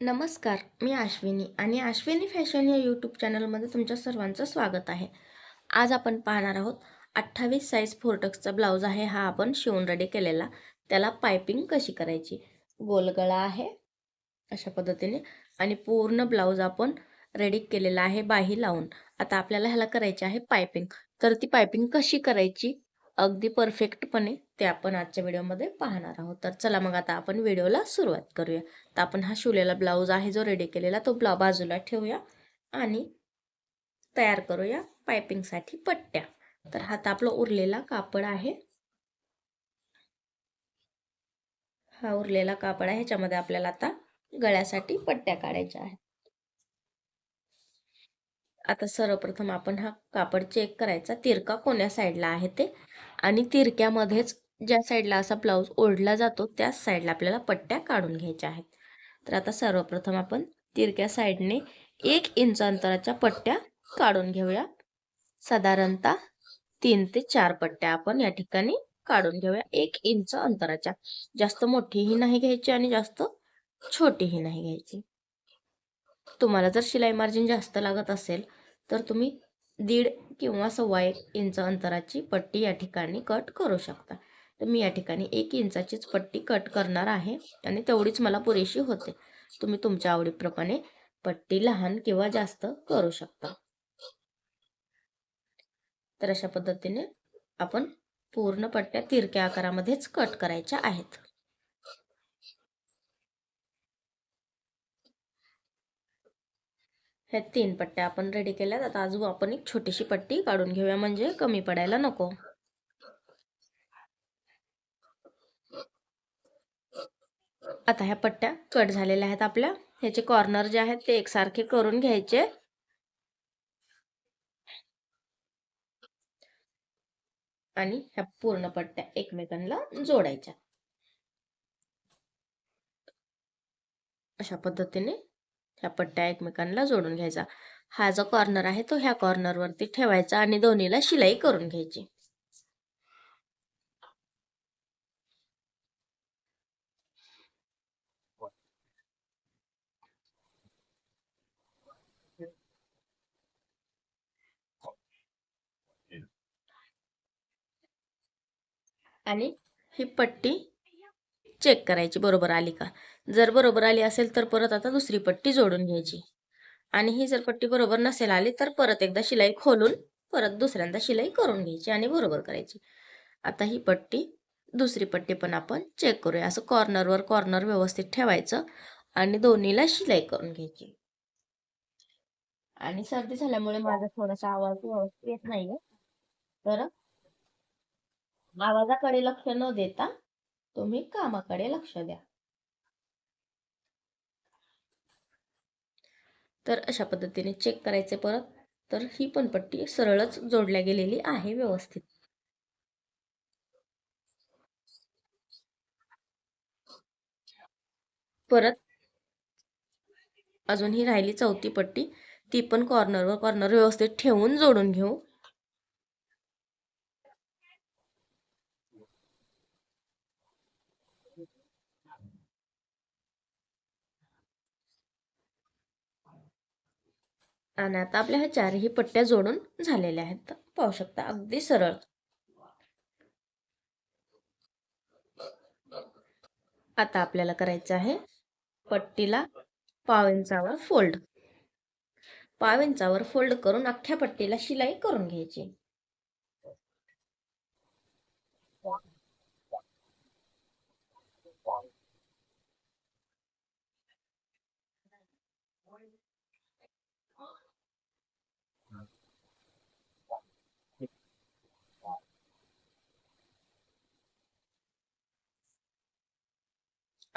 नमस्कार मी अश्विनी आणि अश्विनी फॅशन या यूट्यूब चॅनलमध्ये तुमच्या सर्वांचं स्वागत आहे. आज आपण पाहणार आहोत अठ्ठावीस साईज फोरटक्सचा ब्लाऊज आहे हा आपण शिवून रेडी केलेला. त्याला पायपिंग कशी करायची? गोलगळा आहे अशा पद्धतीने आणि पूर्ण ब्लाऊज आपण रेडी केलेला आहे बाही लावून. आता आपल्याला ह्याला करायची आहे पायपिंग तर ती पायपिंग कशी करायची? अगदी परफेक्टपणे ते आपण आजच्या व्हिडिओमध्ये पाहणार आहोत. तर चला मग आता आपण व्हिडिओला सुरुवात करूया. तर आपण हा शिवलेला ब्लाऊज आहे जो रेडी केलेला तो ब्ला बाजूला ठेवूया आणि तयार करूया पायपिंगसाठी पट्ट्या. तर हा तर आपला उरलेला कापड आहे. हा उरलेला कापड आहे. ह्याच्यामध्ये आपल्याला आता गळ्यासाठी पट्ट्या काढायच्या आहेत. आता सर्वप्रथम आपण हा कापड चेक करायचा. तिरका कोण्या साईडला आहे ते? आणि तिरक्यामध्येच ज्या साईडला असा ब्लाऊज ओढला जातो त्याच साईडला आपल्याला पट्ट्या काढून घ्यायच्या आहेत. तर आता सर्वप्रथम आपण तिरक्या साईडने एक इंच अंतराच्या पट्ट्या काढून घेऊया. साधारणतः तीन ते चार पट्ट्या आपण या ठिकाणी काढून घेऊया. एक इंच अंतराच्या. जास्त मोठीही नाही घ्यायची आणि जास्त छोटीही नाही घ्यायची. तुम्हाला जर शिलाई मार्जिन जास्त लागत असेल तर तुम्ही दीड किंवा सव्वा एक इंच अंतराची पट्टी या ठिकाणी कट करू शकता. तर मी या ठिकाणी एक इंचाचीच पट्टी कट करणार आहे आणि तेवढीच मला पुरेशी होते. तुम्ही तुमच्या आवडीप्रमाणे पट्टी लहान किंवा जास्त करू शकता. तर अशा पद्धतीने आपण पूर्ण पट्ट्या तिरक्या आकारामध्येच कट करायच्या आहेत. ह्या तीन पट्ट्या आपण रेडी केल्यात. आता अजून आपण एक छोटीशी पट्टी काढून घेऊया. म्हणजे कमी पडायला नको. आता ह्या पट्ट्या कट झालेल्या आहेत आपल्या. ह्याचे कॉर्नर जे आहेत ते एकसारखे करून घ्यायचे. आणि ह्या पूर्ण पट्ट्या एकमेकांना जोडायच्या. अशा पद्धतीने ह्या पट्ट्या एकमेकांना जोडून घ्यायचा. हा जो कॉर्नर आहे तो ह्या कॉर्नरवरती ठेवायचा आणि दोन्हीला शिलाई करून घ्यायची. आणि ही पट्टी चेक करायची बरोबर आली का? जर बरोबर आली असेल तर परत आता दुसरी पट्टी जोडून घ्यायची. आणि ही जर पट्टी बरोबर नसेल आली तर परत एकदा शिलाई खोलून परत दुसऱ्यांदा शिलाई करून घ्यायची आणि बरोबर करायची. आता ही पट्टी दुसरी पट्टी पण आपण चेक करूया. असं कॉर्नरवर कॉर्नर व्यवस्थित ठेवायचं आणि दोन्हीला शिलाई करून घ्यायची. आणि सर्दी झाल्यामुळे माझा थोडासा आवाज व्यवस्थित येत नाहीये. तर आवाजाकडे लक्ष न देता तुम्ही कामाकडे लक्ष द्या. तर अशा पद्धतीने चेक करायचे परत. तर ही पण पट्टी सरळच जोडल्या गेलेली आहे व्यवस्थित. परत अजून ही राहिली चौथी पट्टी. ती पण कॉर्नरवर कॉर्नर व्यवस्थित ठेवून जोडून घेऊ. आणि आता आपल्या ह्या चारही पट्ट्या जोडून झालेल्या आहेत. पाहू शकता अगदी सरळ. आता आपल्याला करायचं आहे पट्टीला पाव इंचावर फोल्ड. पाव इंचावर फोल्ड करून अख्ख्या पट्टीला शिलाई करून घ्यायची.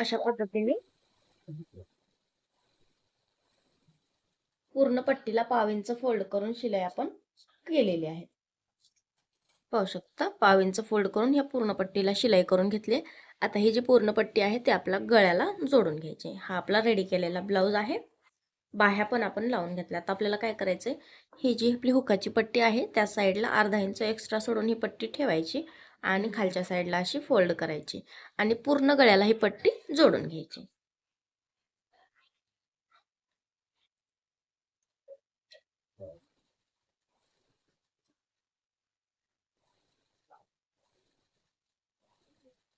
अशा पद्धतीने. पूर्ण पट्टीला पाविंच फोल्ड करून शिलाई आपण केलेली आहे. पाहू शकता पाविंच फोल्ड करून ह्या पूर्ण पट्टीला शिलाई करून घेतली आता ही जी पूर्ण पट्टी आहे ती आपल्या गळ्याला जोडून घ्यायची हा आपला रेडी केलेला ब्लाऊज आहे. बाह्या पण आपण लावून घेतल्या. आता आपल्याला काय करायचंय ही जी आपली हुकाची पट्टी आहे त्या साईडला अर्धा इंच एक्स्ट्रा सोडून ही पट्टी ठेवायची. आणि खालच्या साईडला अशी फोल्ड करायची आणि पूर्ण गळ्याला ही पट्टी जोडून घ्यायची.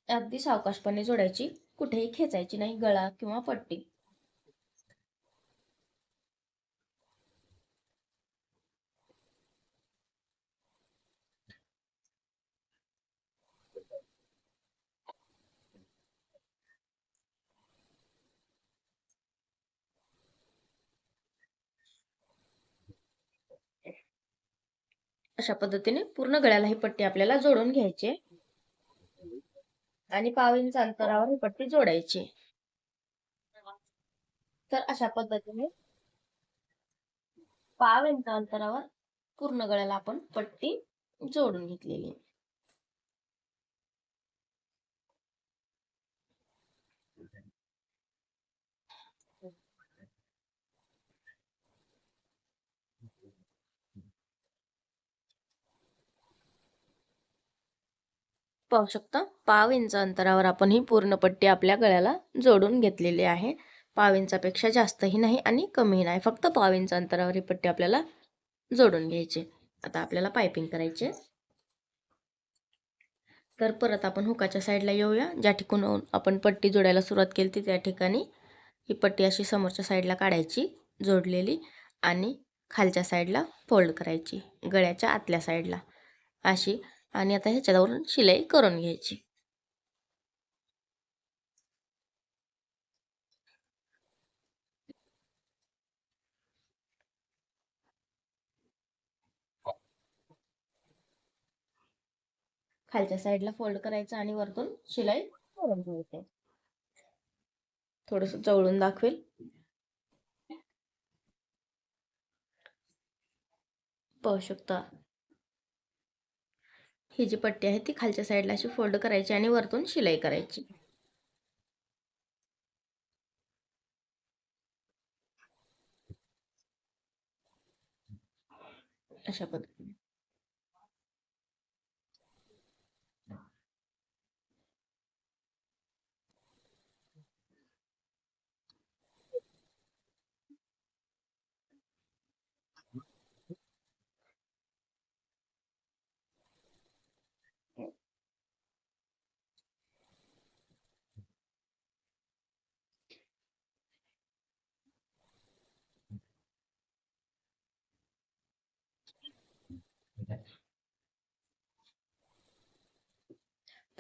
अगदी सावकाशपणे जोडायची. कुठेही खेचायची नाही गळा किंवा पट्टी. अशा पद्धतीने पूर्ण गळ्याला ही पट्टी आपल्याला जोडून घ्यायची आणि पाव इंच अंतरावर ही पट्टी जोडायची तर अशा पद्धतीने पाव इंच अंतरावर पूर्ण गळ्याला आपण पट्टी जोडून घेतलेली पाहू शकता. पाव इंच अंतरावर आपण ही पूर्ण पट्टी आपल्या गळ्याला जोडून घेतलेली आहे. पाव इंचापेक्षा जास्तही नाही आणि कमीही नाही. फक्त पाव इंच अंतरावर ही पट्टी आपल्याला जोडून घ्यायची. आता आपल्याला पायपिंग करायची तर परत आपण हुकाच्या साईडला येऊया. ज्या ठिकाणून आपण पट्टी जोडायला सुरुवात केली ती त्या ठिकाणी ही पट्टी अशी समोरच्या साईडला काढायची जोडलेली आणि खालच्या साईडला फोल्ड करायची. गळ्याच्या आतल्या साईडला अशी आणि आता ह्याच्यावरून शिलाई करून घ्यायची. खालच्या साईडला फोल्ड करायचं आणि वरतून शिलाई करून घ्यायची. थोडस जवळून दाखवेल. पाहू शकता. ही जी पट्टी आहे ती खालच्या साईडला अशी फोल्ड करायची आणि वरतून शिलाई करायची. अशा पद्धतीने.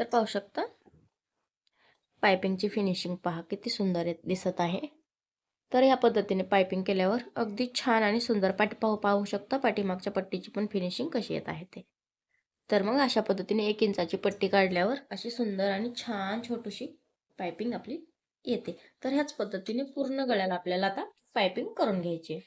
तर पाहू शकता. पायपिंगची फिनिशिंग पहा किती सुंदर दिसत आहे. तर ह्या पद्धतीने पायपिंग केल्यावर अगदी छान आणि सुंदर पाठी पाहू पाहू शकता पाठीमागच्या पट्टीची पण फिनिशिंग कशी येत आहे ते. तर मग अशा पद्धतीने एक इंचाची पट्टी काढल्यावर अशी सुंदर आणि छान छोटीशी पायपिंग आपली येते. तर ह्याच पद्धतीने पूर्ण गळ्याला आपल्याला आता पायपिंग करून घ्यायची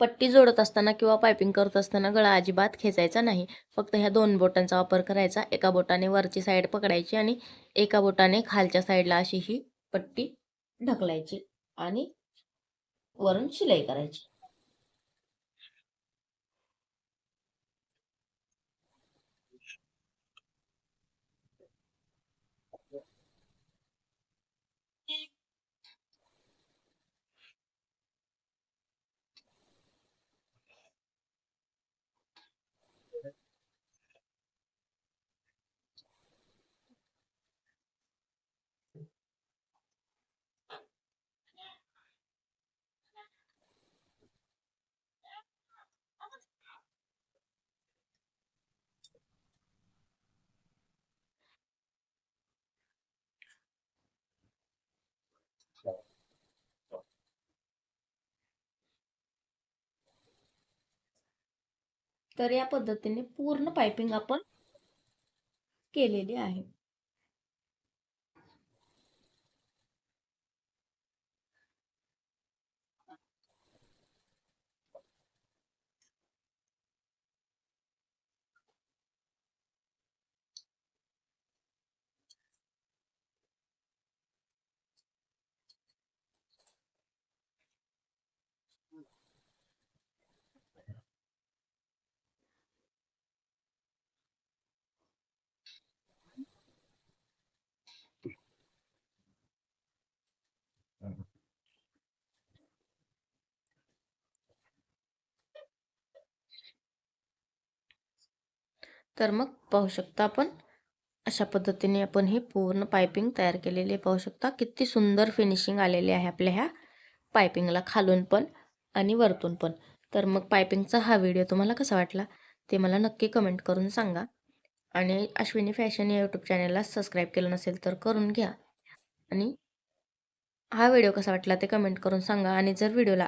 पट्टी जोडत असताना किंवा पायपिंग करत असताना गळा अजिबात खेचायचा नाही. फक्त ह्या दोन बोटांचा वापर करायचा. एका बोटाने वरची साईड पकडायची आणि एका बोटाने खालच्या साईडला अशी ही पट्टी ढकलायची आणि वरून शिलाई करायची. तर या पद्धतीने पूर्ण पायपिंग आपण केलेली आहे. तर मग पाहू शकता आपण. अशा पद्धतीने आपण हे पूर्ण पायपिंग तयार केलेली आहे. पाहू शकता किती सुंदर फिनिशिंग आलेली आहे आपल्या ह्या पायपिंगला खालून पण आणि वरतून पण. तर मग पायपिंगचा हा व्हिडिओ तुम्हाला कसा वाटला ते मला नक्की कमेंट करून सांगा. आणि अश्विनी फॅशन या यूट्यूब चॅनलला सबस्क्राईब केलं नसेल तर करून घ्या. आणि हा व्हिडिओ कसा वाटला ते कमेंट करून सांगा. आणि जर व्हिडिओला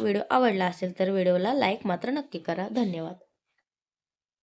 व्हिडिओ आवडला असेल तर व्हिडिओला लाईक मात्र नक्की करा. धन्यवाद.